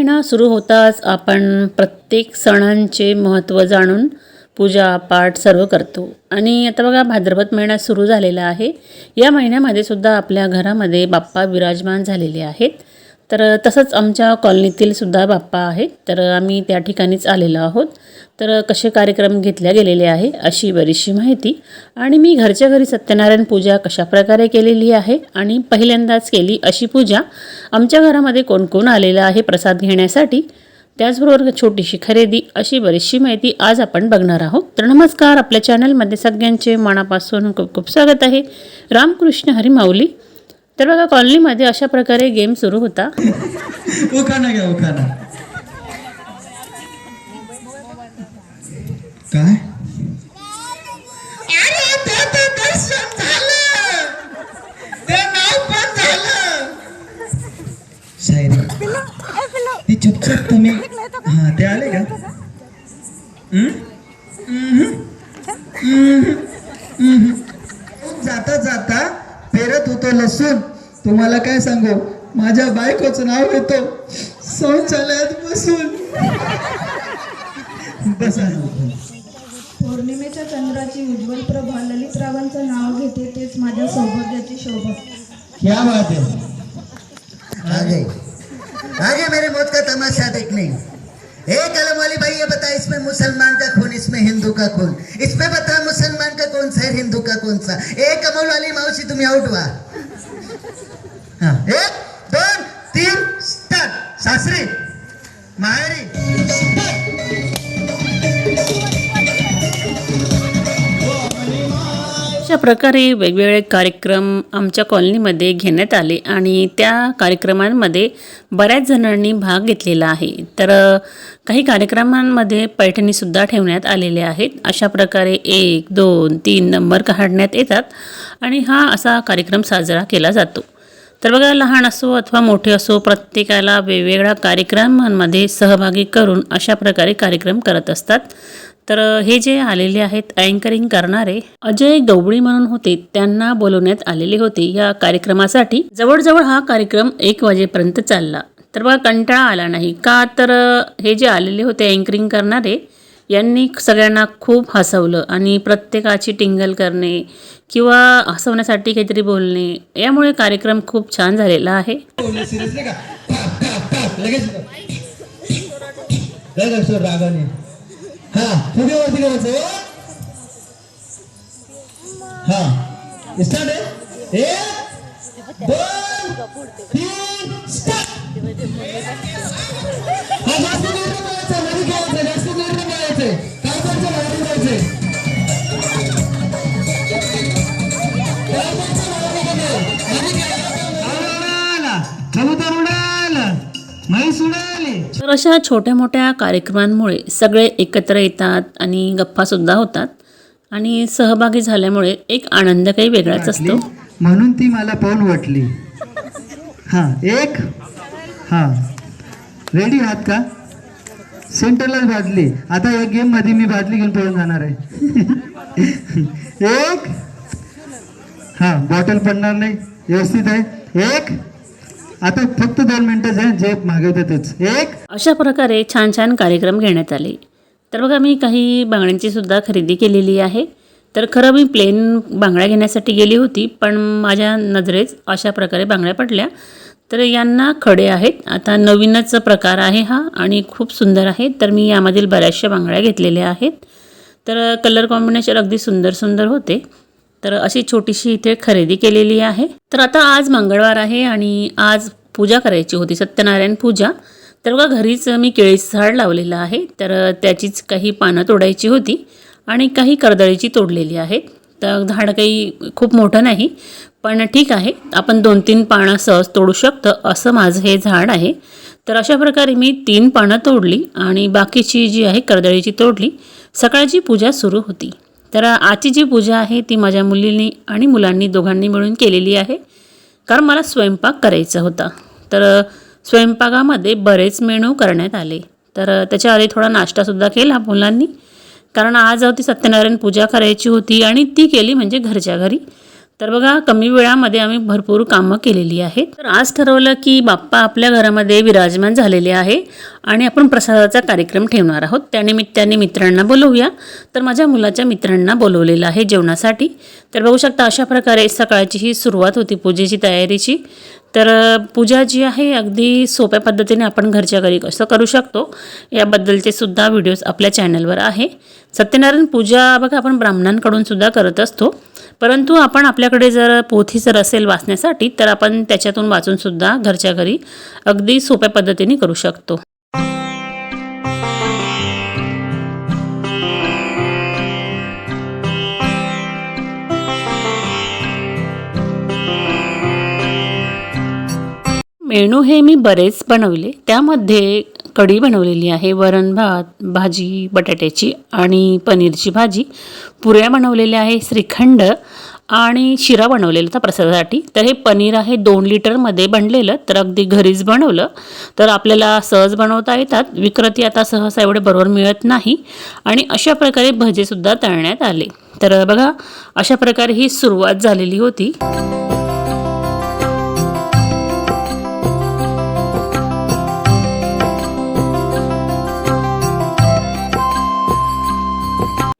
महिना सुरू होताच आपण प्रत्येक सणांचे महत्त्व जाणून पूजा पाठ सर्व करतो. आणि आता बघा भाद्रपद महिना सुरू झालेला आहे. या महिन्यामध्ये सुद्धा आपल्या घरामध्ये बाप्पा विराजमान झालेले आहेत. तर तसंच आमच्या कॉलनीतील सुद्धा बाप्पा आहेत. तर आम्ही त्या ठिकाणीच आलेलो आहोत. तर कसे कार्यक्रम घेतल्या गेलेले आहे अशी बरीचशी माहिती. आणि मी घरच्या घरी सत्यनारायण पूजा कशाप्रकारे केलेली आहे आणि पहिल्यांदाच केली अशी पूजा आमच्या घरामध्ये कोण कोण आलेलं आहे प्रसाद घेण्यासाठी त्याचबरोबर छोटीशी खरेदी अशी बरीचशी माहिती आज आपण बघणार आहोत. तर नमस्कार. आपल्या चॅनलमध्ये सगळ्यांचे मनापासून खूप खूप स्वागत आहे. रामकृष्ण हरी माऊली. तर बघा कॉलनीमध्ये अशा प्रकारे गेम सुरू होता. घ्या काय अरे ते ते दर्शन झालं ते नाव पण झालं शायरी ती चुपचाप तुम्ही हा ते आले का हम्म? हम्म? हम्म? हम्म? जाता जाता पेरत होतो लसूण तुम्हाला काय सांगू? माझ्या बायकोचं नाव येतो शौचालयात बसून. बसा. पौर्णिमेच्या चंद्राची उज्ज्वल प्रभा ललितरावांचं नाव घेते तेच माझ्या सौभाग्याची शोभा. क्या बात है आगे. आगे मेरे मौत का तमाशा देखने. एक कलम वाली भाई ये बता इसमें मुसलमान का खून इसमें हिंदू का खून. इसमें बता मुसलमान का कौन सा है हिंदू का कौन सा? एक कमल वाली मावशी तुम्ही आउट व्हा हा, एक दोन तीन स्टार्ट. सासरी माहेरी. अशा प्रकारे वेगवेगळे कार्यक्रम आमच्या कॉलनीमध्ये घेण्यात आले आणि त्या कार्यक्रमांमध्ये बऱ्याच जणांनी भाग घेतलेला आहे. तर काही कार्यक्रमांमध्ये पैठणीसुद्धा ठेवण्यात आलेले आहेत. अशा प्रकारे एक दोन तीन नंबर काढण्यात येतात आणि हा असा कार्यक्रम साजरा केला जातो. तर बघा लहान असो अथवा मोठे असो प्रत्येकाला वेगवेगळ्या कार्यक्रमांमध्ये सहभागी करून अशा प्रकारे कार्यक्रम करत असतात. तर हे जे आलेले आहेत अँकरिंग करणारे अजय गवळी म्हणून होते त्यांना बोलवण्यात आलेले होते या कार्यक्रमासाठी. जवळजवळ हा कार्यक्रम एक वाजेपर्यंत चालला. तर बघा कंटाळा आला नाही. का तर हे जे आलेले होते अँकरिंग करणारे यांनी सगळ्यांना खूप हसवलं आणि प्रत्येकाची टिंगल करणे किंवा हसवण्यासाठी काहीतरी बोलणे यामुळे कार्यक्रम खूप छान झालेला आहे करायचे काय करायचं तर अशा छोट्या मोठ्या कार्यक्रमांमुळे सगळे एकत्र येतात आणि गप्पासुद्धा होतात. आणि सहभागी झाल्यामुळे एक आनंद काही वेगळाच असतो. म्हणून ती मला पाहून वाटली. हा एक? हा. रेडी आहात का? सेंटरलाच भाजली. आता या गेममध्ये मी भाजली घेऊन पळून जाणार आहे. एक. हा बॉटल पडणार नाही. व्यवस्थित आहे. एक. आता फक्त दोन मिनिटं आहे. जे मागवते एक. अशा प्रकारे छान छान कार्यक्रम घेण्यात आले. तर बघा मी काही बांगड्यांची सुद्धा खरेदी केलेली आहे. तर खरं मी प्लेन बांगड्या घेण्यासाठी गेली होती पण माझ्या नजरेत अशा प्रकारे बांगड्या पडल्या. तर यांना खडे आहेत. आता नवीनच प्रकार आहे हा आणि खूप सुंदर आहे. तर मी यामधील बऱ्याचशा बांगड्या घेतलेल्या आहेत. तर कलर कॉम्बिनेशन अगदी सुंदर सुंदर होते. तर अशी छोटीशी इथे खरेदी केलेली आहे. तर आता आज मंगळवार आहे आणि आज पूजा करायची होती. सत्यनारायण पूजा. तर बघा घरीच मी केळीचं झाड लावलेलं आहे. तर त्याचीच काही पानं तोडायची होती आणि काही कर्दळीची तोडलेली आहेत. तर झाड काही खूप मोठं नाही पण ठीक आहे आपण दोन तीन पानं सहज तोडू शकतं असं माझं हे झाड आहे. तर अशा प्रकारे मी तीन पानं तोडली आणि बाकीची जी आहे कर्दळीची तोडली. सकाळची पूजा सुरू होती. तर आजची जी पूजा आहे ती माझ्या मुलींनी आणि मुलांनी दोघांनी मिळून केलेली आहे. कारण मला स्वयंपाक करायचा होता. तर स्वयंपाकामध्ये बरेच मेनू करण्यात आले. तर त्याच्या आधी थोडा नाश्तासुद्धा केला मुलांनी. कारण आज होती सत्यनारायण पूजा करायची होती आणि ती केली म्हणजे घरच्या घरी. तर बघा कमी वेळामध्ये आम्ही भरपूर कामं केलेली आहेत. तर आज ठरवलं की बाप्पा आपल्या घरामध्ये विराजमान झालेले आहे आणि आपण प्रसादाचा कार्यक्रम ठेवणार आहोत. त्यानिमित्ताने मित्रांना बोलवूया. तर माझ्या मुलाच्या मित्रांना बोलवलेलं आहे जेवणासाठी. तर बघू शकता अशा प्रकारे सकाळची ही सुरुवात होती पूजेची तयारीची. तर पूजा जी आहे अगदी सोप्या पद्धतीने आपण घरच्या घरी कसं करू शकतो याबद्दलचे सुद्धा व्हिडिओज आपल्या चॅनलवर आहे. सत्यनारायण पूजा बघा आपण ब्राह्मणांकडून सुद्धा करत असतो. परंतु आपण आपल्याकडे जर पोथी जर असेल वाचण्यासाठी तर आपण त्याच्यातून वाचूनसुद्धा घरच्या घरी अगदी सोप्या पद्धतीने करू शकतो. मेनू हे मी बरेच बनवले. त्यामध्ये कढी बनवलेली आहे वरण भात भाजी बटाट्याची आणि पनीरची भाजी. पुऱ्या बनवलेल्या आहे श्रीखंड आणि शिरा बनवलेला होता प्रसादासाठी. तर हे पनीर आहे दोन लिटरमध्ये बनलेलं. तर अगदी घरीच बनवलं. तर आपल्याला सहज बनवता येतात. विक्रती आता सहसा एवढे बरोबर मिळत नाही. आणि अशा प्रकारे भजेसुद्धा तळण्यात आले. तर बघा अशा प्रकारे ही सुरुवात झालेली होती.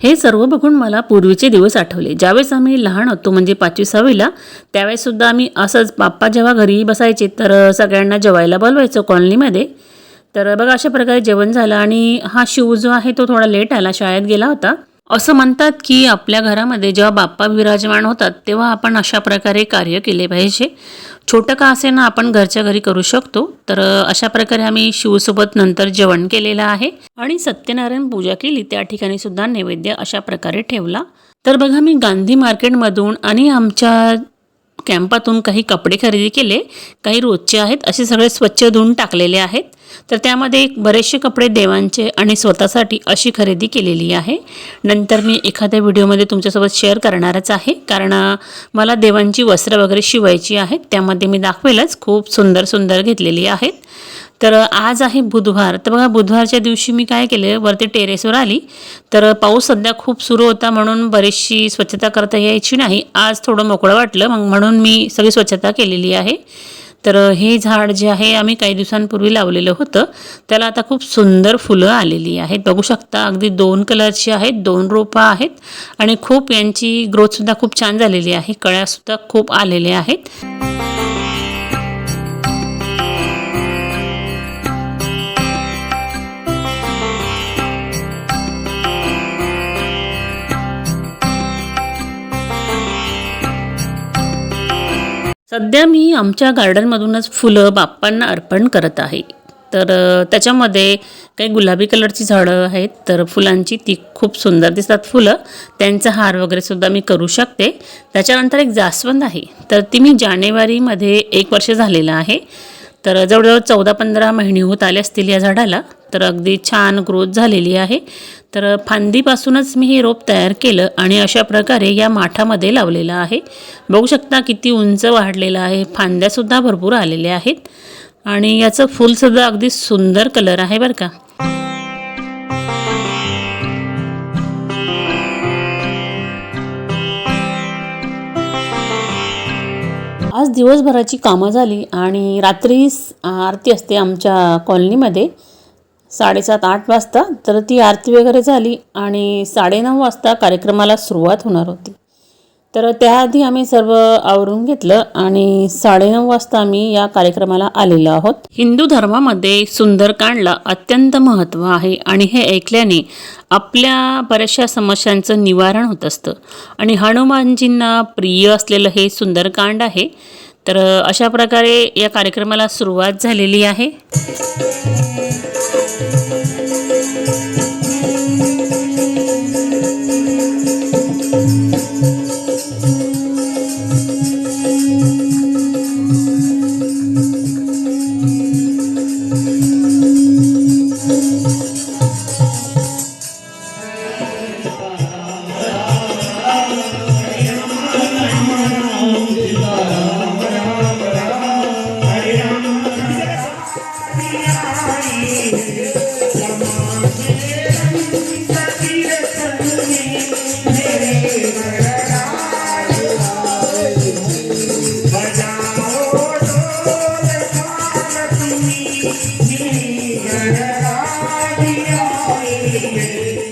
हे सर्व बघून मला पूर्वीचे दिवस आठवले. ज्यावेळेस आम्ही लहान होतो म्हणजे पाचवी सहावीला त्यावेळेससुद्धा आम्ही असंच बाप्पा जेव्हा घरी बसायचे तर सगळ्यांना जेवायला बोलवायचो कॉलनीमध्ये. तर बघा अशा प्रकारे जेवण झालं आणि हा शिव जो आहे तो थोडा लेट आला शाळेत गेला होता. असं म्हणतात की आपल्या घरामध्ये जेव्हा बाप्पा विराजमान होतात तेव्हा आपण अशा प्रकारे कार्य केले पाहिजे. छोटं का असे ना आपण घरच्या घरी करू शकतो. तर अशा प्रकारे आम्ही शिवसोबत नंतर जेवण केलेलं आहे. आणि सत्यनारायण पूजा केली त्या ठिकाणी सुद्धा नैवेद्य अशा प्रकारे ठेवला. तर बघा मी गांधी मार्केटमधून आणि आमच्या कॅम्पातून काही कपडे खरेदी केले काही रोजचे आहेत असे सगळे स्वच्छ धुवून टाकलेले आहेत. तर त्यामध्ये बरेचसे कपडे देवांचे आणि स्वतःसाठी अशी खरेदी केलेली आहे. नंतर मी एखाद्या व्हिडिओमध्ये तुमच्यासोबत शेअर करणारच आहे. कारण मला देवांची वस्त्र वगैरे शिवायची आहेत. त्यामध्ये मी दाखवेलच. खूप सुंदर सुंदर घेतलेली आहेत. तर आज आहे बुधवार. तर बघा बुधवारच्या दिवशी मी काय केलं वरती टेरेसवर आली. तर पाऊस सध्या खूप सुरू होता म्हणून बरीचशी स्वच्छता करता यायची नाही. आज थोडं मोकळं वाटलं मग म्हणून मी सगळी स्वच्छता केलेली आहे. तर हे झाड जे आहे आम्ही काही दिवसांपूर्वी लावलेलं होतं. त्याला आता खूप सुंदर फुलं आलेली आहेत. बघू शकता अगदी दोन कलरची आहेत दोन रोपं आहेत. आणि खूप यांची ग्रोथसुद्धा खूप छान झालेली आहे. कळ्यासुद्धा खूप आलेल्या आहेत. सध्या मी आमच्या गार्डनमधूनच फुलं बाप्पांना अर्पण करत आहे. तर त्याच्यामध्ये काही गुलाबी कलरची झाडं आहेत तर फुलांची ती खूप सुंदर दिसतात फुलं. त्यांचा हार वगैरे सुद्धा मी करू शकते. त्याच्यानंतर एक जास्वंद आहे. तर ती मी जानेवारीमध्ये एक वर्ष झालेलं आहे. तर जवळजवळ चौदा पंधरा महिने होत आले असतील या झाडाला तर अगदी छान ग्रोथ झालेली आहे. तर फांदीपासूनच मी हे रोप तयार केलं आणि अशा प्रकारे या माठामध्ये लावलेलं आहे. बघू शकता किती उंच वाढलेलं आहे फांद्यासुद्धा भरपूर आलेल्या आहेत. आणि याचं फुलसुद्धा अगदी सुंदर कलर आहे बरं का. आज दिवसभराची कामं झाली आणि रात्री आरती असते आमच्या कॉलनीमध्ये. साडेसात आठ वाजता. तर ती आरती वगैरे झाली आणि साडेनऊ वाजता कार्यक्रमाला सुरुवात होणार होती. तर त्याआधी आम्ही सर्व आवरून घेतलं आणि साडेनऊ वाजता आम्ही या कार्यक्रमाला आलेलो आहोत. हिंदू धर्मामध्ये सुंदरकांडला अत्यंत महत्त्व आहे आणि हे ऐकल्याने आपल्या बऱ्याचशा समस्यांचं निवारण होत असतं. आणि हनुमानजींना प्रिय असलेलं हे सुंदरकांड आहे. तर अशा प्रकारे या कार्यक्रमाला सुरुवात झालेली आहे.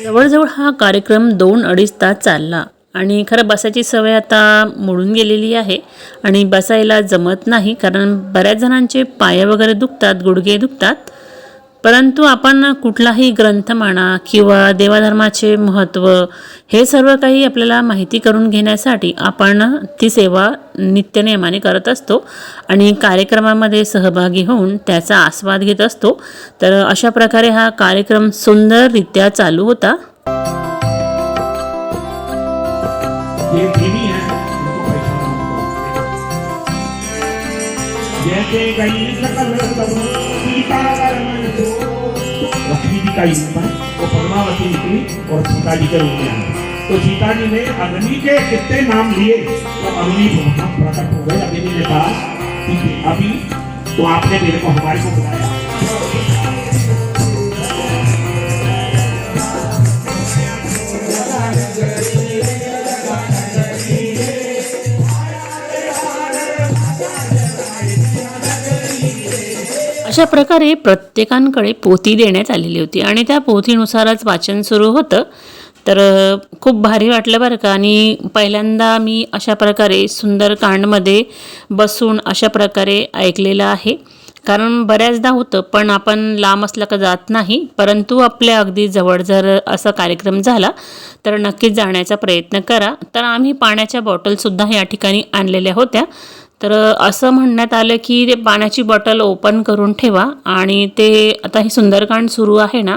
जवळजवळ हा कार्यक्रम दोन अडीच तास चालला. आणि खरं बसायची सवय आता मोडून गेलेली आहे. आणि बसायला जमत नाही कारण बऱ्याच जणांचे पाय वगैरे दुखतात गुडघे दुखतात. परंतु आपण कुठलाही ग्रंथ म्हणा किंवा देवाधर्माचे महत्त्व हे सर्व काही आपल्याला माहिती करून घेण्यासाठी आपण ती सेवा नित्यनियमाने करत असतो आणि कार्यक्रमामध्ये सहभागी होऊन त्याचा आस्वाद घेत असतो. तर अशा प्रकारे हा कार्यक्रम सुंदररित्या चालू होता. ये का युग है वो पद्मावती निकली और सीता जी के रूप में आई तो सीता जी ने अग्नि के कितने नाम लिए तो अग्नि वहाँ प्रकट हो गए। अग्नि ने कहा अभी तो आपने मेरे को हमारे को बुलाया। अशा प्रकारे प्रत्येकांकडे पोथी देण्यात आलेली होती. आणि त्या पोथीनुसारच वाचन सुरू होतं. तर खूप भारी वाटलं बरं का. आणि पहिल्यांदा मी अशा प्रकारे सुंदरकांडमध्ये बसून अशा प्रकारे ऐकलेलं आहे. कारण बऱ्याचदा होतं पण आपण लांब असलं का जात नाही. परंतु आपल्या अगदी जवळ जर असा कार्यक्रम झाला तर नक्कीच जाण्याचा प्रयत्न करा. तर आम्ही पाण्याच्या बॉटलसुद्धा या ठिकाणी आणलेल्या होत्या. तर असं म्हणण्यात आलं की ते पाण्याची बॉटल ओपन करून ठेवा आणि ते आता हे सुंदरकांड सुरू आहे ना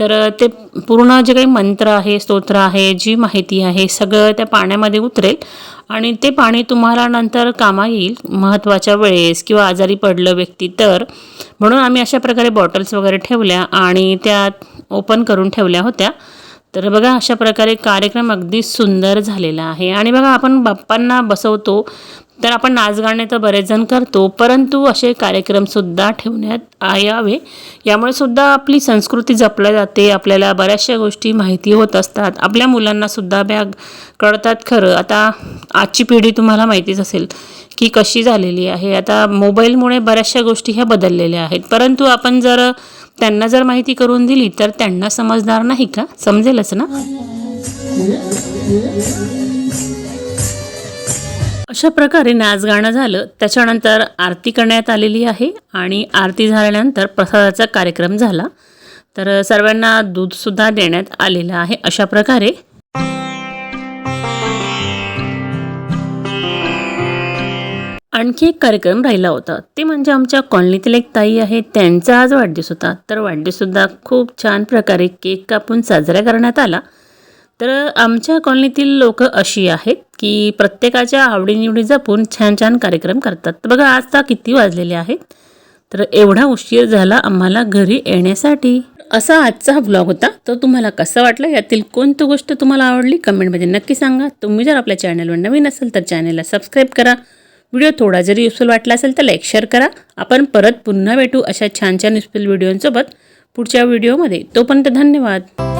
तर ते पूर्ण जे काही मंत्र आहे स्तोत्र आहे जी माहिती आहे सगळं त्या पाण्यामध्ये उतरेल आणि ते पाणी तुम्हाला नंतर कामा येईल महत्त्वाच्या वेळेस किंवा आजारी पडलं व्यक्ती तर. म्हणून आम्ही अशा प्रकारे बॉटल्स वगैरे ठेवल्या आणि त्या ओपन करून ठेवल्या होत्या. तर बघा अशा प्रकारे कार्यक्रम अगदी सुंदर झालेला आहे. आणि बघा आपण बाप्पांना बसवतो तर आपण नाचगाणे तर बरेच जण करतो परंतु असे कार्यक्रमसुद्धा ठेवण्यात आ- यावे. यामुळे सुद्धा आपली संस्कृती जपल्या जाते आपल्याला बऱ्याचशा गोष्टी माहिती होत असतात. आपल्या मुलांनासुद्धा बॅग कळतात खरं. आता आजची पिढी तुम्हाला माहितीच असेल की कशी झालेली आहे. आता मोबाईलमुळे बऱ्याचशा गोष्टी ह्या बदललेल्या आहेत. परंतु आपण जर त्यांना जर माहिती करून दिली तर त्यांना समजणार नाही का? समजेलच ना? अशा प्रकारे नाच गाणं झालं. त्याच्यानंतर आरती करण्यात आलेली आहे आणि आरती झाल्यानंतर प्रसादाचा कार्यक्रम झाला. तर सर्वांना दूधसुद्धा देण्यात आलेलं आहे अशा प्रकारे. आणखी एक कार्यक्रम राहिला होता. ते म्हणजे आमच्या कॉलनीतील एक ताई आहे. त्यांचा आज वाढदिवस होता. तर वाढदिवससुद्धा खूप छान प्रकारे केक कापून साजरा करण्यात आला. तर आमच्या कॉलनीतील लोक अशी आहेत की प्रत्येकाच्या आवडीनिवडी जपून छान छान कार्यक्रम करतात. तर बघा आज तर किती वाजलेले आहेत? तर एवढा उशीर झाला आम्हाला घरी येण्यासाठी. असा आजचा हा ब्लॉग होता. तर तुम्हाला कसं वाटलं? यातील कोणती गोष्ट तुम्हाला आवडली? कमेंटमध्ये नक्की सांगा. तुम्ही जर आपल्या चॅनलवर नवीन असेल तर चॅनलला सबस्क्राईब करा. व्हिडिओ थोडा जरी युजफुल वाटला असेल तर लाईक शेअर करा. आपण परत पुन्हा भेटू अशा छान छान युजफुल व्हिडिओंसोबत पुढच्या व्हिडिओमध्ये तोपर्यंत धन्यवाद.